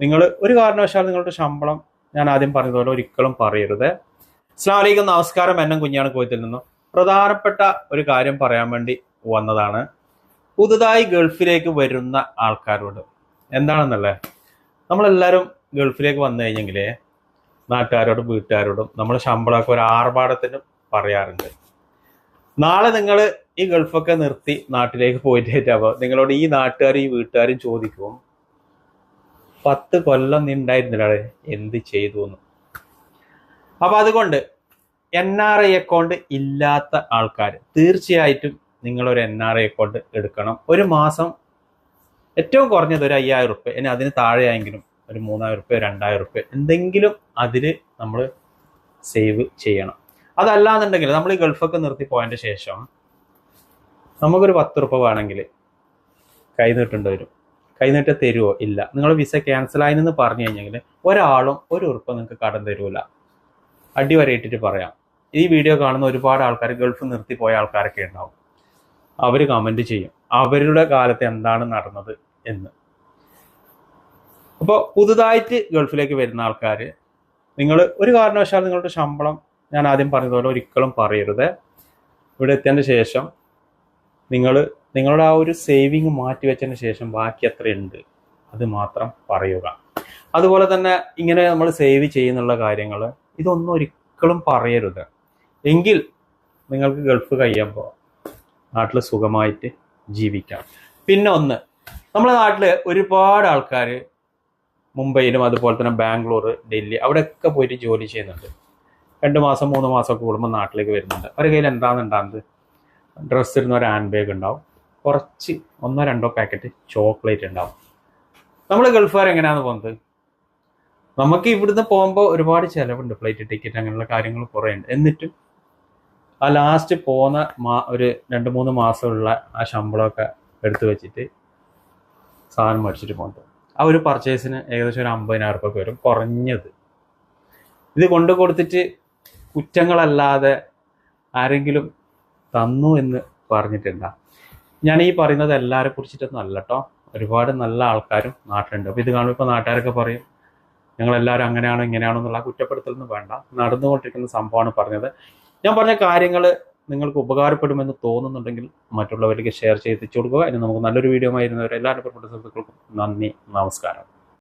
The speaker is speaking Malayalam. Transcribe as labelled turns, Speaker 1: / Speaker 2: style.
Speaker 1: നിങ്ങൾ ഒരു കാരണവശാലും നിങ്ങളുടെ ശമ്പളം ഞാൻ ആദ്യം പറഞ്ഞതുപോലെ ഒരിക്കലും പറയരുത്. അസ്ലാം നമസ്കാരം എന്നും കുഞ്ഞാണ് കോയത്തിൽ നിന്നും. പ്രധാനപ്പെട്ട ഒരു കാര്യം പറയാൻ വേണ്ടി വന്നതാണ്. പുതുതായി ഗൾഫിലേക്ക് വരുന്ന ആൾക്കാരോട് എന്താണെന്നല്ലേ? നമ്മളെല്ലാവരും ഗൾഫിലേക്ക് വന്നു കഴിഞ്ഞെങ്കിൽ നാട്ടുകാരോടും വീട്ടുകാരോടും നമ്മൾ ശമ്പളമൊക്കെ ഒരു ആർഭാടത്തിന് പറയാറുണ്ട്. നാളെ നിങ്ങൾ ഈ ഗൾഫൊക്കെ നിർത്തി നാട്ടിലേക്ക് പോയിട്ടാകുമ്പോൾ നിങ്ങളോട് ഈ നാട്ടുകാരും ഈ വീട്ടുകാരും ചോദിക്കും പത്ത് കൊല്ലം നീ ഉണ്ടായിരുന്നില്ലേ എന്ത് ചെയ്തു എന്ന് അപ്പൊ അതുകൊണ്ട് എൻ ആർ ഐ അക്കൗണ്ട് ഇല്ലാത്ത ആൾക്കാർ തീർച്ചയായിട്ടും നിങ്ങളൊരു എൻ ആർ ഐ അക്കൗണ്ട് എടുക്കണം. ഒരു മാസം ഏറ്റവും കുറഞ്ഞത് ഒരു അയ്യായിരം റുപ്യ ഇനി അതിന് താഴെയായെങ്കിലും ഒരു മൂന്നായിരം റുപ്യ രണ്ടായിരം റുപ്യ എന്തെങ്കിലും അതിൽ നമ്മൾ സേവ് ചെയ്യണം. അതല്ലാന്നുണ്ടെങ്കിൽ നമ്മൾ ഈ ഗൾഫൊക്കെ നിർത്തി പോയതിന്റെ ശേഷം നമുക്കൊരു പത്ത് റുപ്യ വേണമെങ്കിൽ കൈ നീട്ടേണ്ടി വരും. കൈ നീട്ട തരുമോ ഇല്ല. നിങ്ങൾ വിസ ക്യാൻസൽ ആയെന്ന് പറഞ്ഞു കഴിഞ്ഞെങ്കിൽ ഒരാളും ഒരു ഉറപ്പ് നിങ്ങൾക്ക് കടം തരൂല. അടിവരയിട്ടിട്ട് പറയാം. ഈ വീഡിയോ കാണുന്ന ഒരുപാട് ആൾക്കാർ ഗൾഫ് നിർത്തി പോയ ആൾക്കാരൊക്കെ ഉണ്ടാവും. അവർ കമന്റ് ചെയ്യും. അവരുടെ കാലത്ത് എന്താണ് നടന്നത് എന്ന്. അപ്പോൾ പുതുതായിട്ട് ഗൾഫിലേക്ക് വരുന്ന ആൾക്കാർ നിങ്ങൾ ഒരു കാരണവശാലും നിങ്ങളുടെ ശമ്പളം ഞാൻ ആദ്യം പറഞ്ഞതുപോലെ ഒരിക്കലും പറയരുത്. ഇവിടെ എത്തിയതിന് ശേഷം നിങ്ങൾ നിങ്ങളുടെ ആ ഒരു സേവിങ് മാറ്റി വെച്ചതിന് ശേഷം ബാക്കി എത്രയുണ്ട് അത് മാത്രം പറയുക. അതുപോലെ തന്നെ ഇങ്ങനെ നമ്മൾ സേവ് ചെയ്യുന്നുള്ള കാര്യങ്ങൾ ഇതൊന്നും ഒരിക്കലും പറയരുത്. എങ്കിൽ നിങ്ങൾക്ക് ഗൾഫ് കഴിയുമ്പോൾ നാട്ടിൽ സുഖമായിട്ട് ജീവിക്കാം. പിന്നെ ഒന്ന് നമ്മുടെ നാട്ടിൽ ഒരുപാട് ആൾക്കാർ മുംബൈയിലും അതുപോലെ തന്നെ ബാംഗ്ലൂർ ഡൽഹി അവിടെയൊക്കെ പോയിട്ട് ജോലി ചെയ്യുന്നുണ്ട്. രണ്ട് മാസം മൂന്ന് മാസമൊക്കെ കൂടുമ്പോൾ നാട്ടിലേക്ക് വരുന്നുണ്ട്. അവരുടെ കയ്യിൽ എന്താണെന്നുണ്ടാകുന്നത് ഡ്രസ്സ് ഇടുന്ന ഒരു ഹാൻഡ് ബാഗ് ഉണ്ടാവും. കുറച്ച് ഒന്നോ രണ്ടോ പാക്കറ്റ് ചോക്ലേറ്റ് ഉണ്ടാവും. നമ്മൾ ഗൾഫുകാർ എങ്ങനെയാണ് പോകുന്നത് നമുക്ക് ഇവിടുന്ന് പോകുമ്പോൾ ഒരുപാട് ചിലവുണ്ട് ഫ്ലൈറ്റ് ടിക്കറ്റ് അങ്ങനെയുള്ള കാര്യങ്ങൾ കുറേ ഉണ്ട്. എന്നിട്ടും ആ ലാസ്റ്റ് പോകുന്ന മാ ഒരു രണ്ട് മൂന്ന് മാസമുള്ള ആ ശമ്പളമൊക്കെ എടുത്തു വെച്ചിട്ട് സാധനം മേടിച്ചിട്ട് പോകുന്നത് ആ ഒരു പർച്ചേസിന് ഏകദേശം ഒരു അമ്പതിനായിരം റുപ്യ വരും. കുറഞ്ഞത്. ഇത് കൊണ്ടു കൊടുത്തിട്ട് കുറ്റങ്ങളല്ലാതെ ആരെങ്കിലും തന്നു എന്ന് പറഞ്ഞിട്ടുണ്ടാ ഞാൻ ഈ പറയുന്നത് എല്ലാവരെ കുറിച്ചിട്ടൊന്നും അല്ല കേട്ടോ ഒരുപാട് നല്ല ആൾക്കാരും നാട്ടിലുണ്ട്. അപ്പോൾ ഇത് കാണുമ്പോൾ ഇപ്പോൾ നാട്ടുകാരൊക്കെ പറയും ഞങ്ങളെല്ലാവരും അങ്ങനെയാണോ ഇങ്ങനെയാണോ എന്നുള്ള കുറ്റപ്പെടുത്തലൊന്നും വേണ്ട. നടന്നുകൊണ്ടിരിക്കുന്ന സംഭവമാണ് പറഞ്ഞത്. ഞാൻ പറഞ്ഞ കാര്യങ്ങൾ നിങ്ങൾക്ക് ഉപകാരപ്പെടുമെന്ന് തോന്നുന്നുണ്ടെങ്കിൽ മറ്റുള്ളവരിലേക്ക് ഷെയർ ചെയ്ത് കൊടുക്കുക. ഇനി നമുക്ക് നല്ലൊരു വീഡിയോ ആയിരുന്നവരെ എല്ലാവരും പ്രിയപ്പെട്ട സുഹൃത്തുക്കൾക്കും നന്ദി നമസ്കാരം.